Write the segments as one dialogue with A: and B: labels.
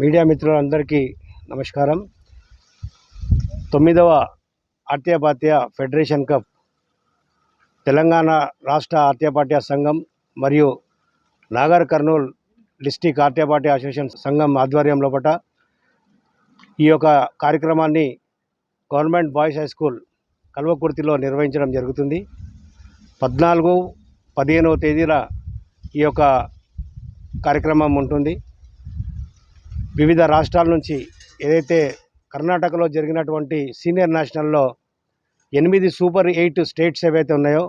A: Media మిత్రులందరికీ నమస్కారం. తొమ్మిదవ ఆర్త్యపాత్య ఫెడరేషన్ కప్ తెలంగాణ రాష్ట్ర ఆర్త్యపాట్య సంఘం మరియు నాగర్ కర్నూల్ డిస్టిక్ ఆర్త్యపాట్య అసోసియేషన్ సంఘం ఆధ్వర్యంలో పట ఈ యొక్క కార్యక్రమాన్ని గవర్నమెంట్ బాయ్స్ హై స్కూల్ కల్వకుర్తిలో నిర్వహించడం జరుగుతుంది. పద్నాలుగు పదిహేనవ తేదీన ఈ యొక్క కార్యక్రమం ఉంటుంది. వివిధ రాష్ట్రాల నుంచి ఏదైతే కర్ణాటకలో జరిగినటువంటి సీనియర్ నేషనల్లో ఎనిమిది సూపర్ ఎయిట్ స్టేట్స్ ఏవైతే ఉన్నాయో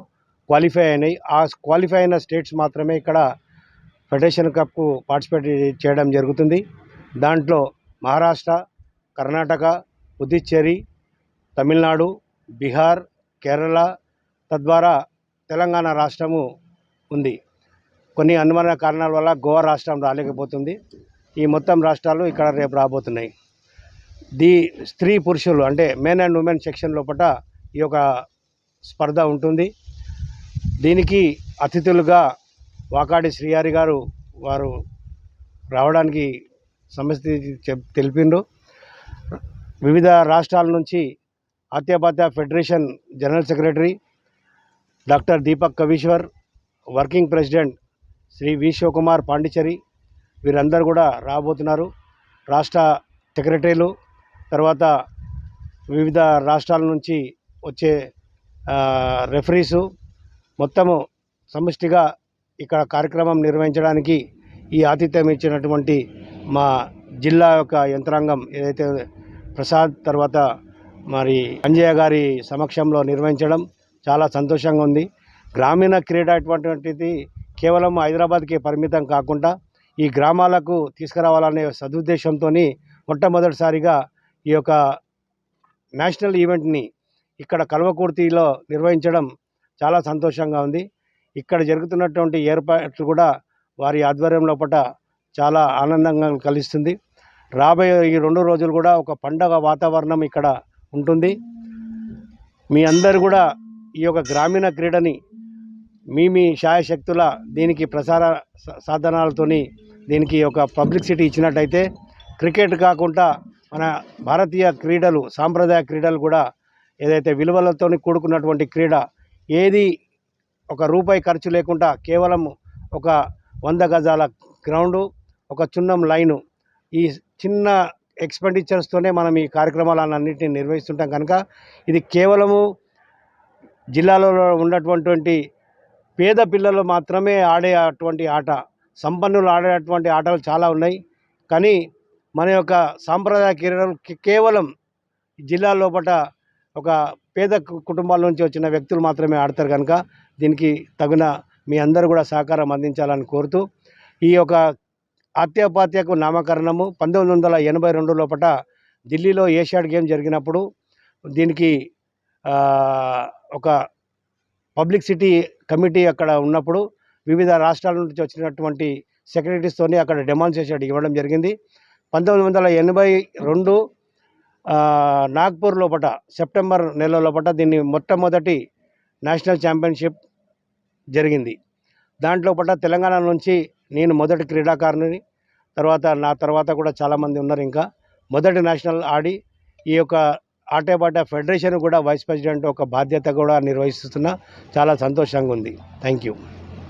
A: క్వాలిఫై అయినాయి ఆ క్వాలిఫై అయిన స్టేట్స్ మాత్రమే ఇక్కడ ఫెడరేషన్ కప్కు పార్టిసిపేట్ చేయడం జరుగుతుంది. దాంట్లో మహారాష్ట్ర కర్ణాటక పుదుచ్చేరి తమిళనాడు బీహార్ కేరళ తద్వారా తెలంగాణ రాష్ట్రము ఉంది. కొన్ని అనుమాన కారణాల వల్ల గోవా రాష్ట్రం రాలేకపోతుంది. ఈ మొత్తం రాష్ట్రాలు ఇక్కడ రేపు రాబోతున్నాయి. ది స్త్రీ పురుషులు అంటే మెన్ అండ్ ఉమెన్ సెక్షన్ లోపల ఈ యొక్క స్పర్ధ ఉంటుంది. దీనికి అతిథులుగా వాకాడి శ్రీహారి గారు వారు రావడానికి సమస్య చెప్ తెలిపిండ్రు. వివిధ రాష్ట్రాల నుంచి Atyapatya federation general secretary doctor Deepak Kavishwar working president Shri V Shivakumar Pondicherry వీరందరూ కూడా రాబోతున్నారు. రాష్ట్ర సెక్రటరీలు తర్వాత వివిధ రాష్ట్రాల నుంచి వచ్చే రెఫరీసు మొత్తము సమిష్టిగా ఇక్కడ కార్యక్రమం నిర్వహించడానికి ఈ ఆతిథ్యం ఇచ్చినటువంటి మా జిల్లా యొక్క యంత్రాంగం ఏదైతే ప్రసాద్ తర్వాత మరి అంజయ్య గారి సమక్షంలో నిర్వహించడం చాలా సంతోషంగా ఉంది. గ్రామీణ క్రీడ అటువంటిది కేవలం హైదరాబాద్కి పరిమితం కాకుండా ఈ గ్రామాలకు తీసుకురావాలనే సదుద్దేశంతో మొట్టమొదటిసారిగా ఈ యొక్క నేషనల్ ఈవెంట్ని ఇక్కడ కల్వకుర్తిలో నిర్వహించడం చాలా సంతోషంగా ఉంది. ఇక్కడ జరుగుతున్నటువంటి ఏర్పాట్లు కూడా వారి ఆధ్వర్యం లోపల చాలా ఆనందంగా కలిస్తుంది. రాబోయే ఈ రెండు రోజులు కూడా ఒక పండగ వాతావరణం ఇక్కడ ఉంటుంది. మీ అందరు కూడా ఈ యొక్క గ్రామీణ క్రీడని మీ మీ శాయశక్తుల దీనికి ప్రసార సాధనాలతోని దీనికి ఒక పబ్లిసిటీ ఇచ్చినట్టయితే క్రికెట్ కాకుండా మన భారతీయ క్రీడలు సాంప్రదాయ క్రీడలు కూడా ఏదైతే విలువలతో కూడుకున్నటువంటి క్రీడ ఏది ఒక రూపాయి ఖర్చు లేకుండా కేవలం ఒక వంద గజాల గ్రౌండు ఒక చున్నం లైను ఈ చిన్న ఎక్స్పెండిచర్స్తోనే మనం ఈ కార్యక్రమాలన్నింటినీ నిర్వహిస్తుంటాం కనుక ఇది కేవలము జిల్లాలో ఉన్నటువంటి పేద పిల్లలు మాత్రమే ఆడే అటువంటి ఆట. సంపన్నులు ఆడేటువంటి ఆటలు చాలా ఉన్నాయి. కానీ మన యొక్క సాంప్రదాయ క్రీడలు కేవలం జిల్లా లోపల ఒక పేద కుటుంబాల నుంచి వచ్చిన వ్యక్తులు మాత్రమే ఆడతారు కనుక దీనికి తగిన మీ అందరూ కూడా సహకారం అందించాలని కోరుతూ ఈ యొక్క ఆత్యోపాత్యకు నామకరణము. పంతొమ్మిది వందల ఎనభై రెండు లోపల ఢిల్లీలో ఏషియాడ్ గేమ్ జరిగినప్పుడు దీనికి ఒక పబ్లిక్ సిటీ కమిటీ అక్కడ ఉన్నప్పుడు వివిధ రాష్ట్రాల నుంచి వచ్చినటువంటి సెక్రటరీస్తోని అక్కడ డెమాన్స్ట్రేషన్ ఇవ్వడం జరిగింది. పంతొమ్మిది వందల ఎనభై రెండు నాగ్పూర్ లోపల సెప్టెంబర్ నెల లోపల దీన్ని మొట్టమొదటి నేషనల్ ఛాంపియన్షిప్ జరిగింది. దాంట్లో పట్ల తెలంగాణ నుంచి నేను మొదటి క్రీడాకారుని తర్వాత నా తర్వాత కూడా చాలామంది ఉన్నారు ఇంకా. మొదటి నేషనల్ ఆడి ఈ యొక్క ఆటపాట ఫెడరేషన్ కూడా వైస్ ప్రెసిడెంట్ ఒక బాధ్యత కూడా నిర్వహిస్తున్నా. చాలా సంతోషంగా ఉంది. Thank you.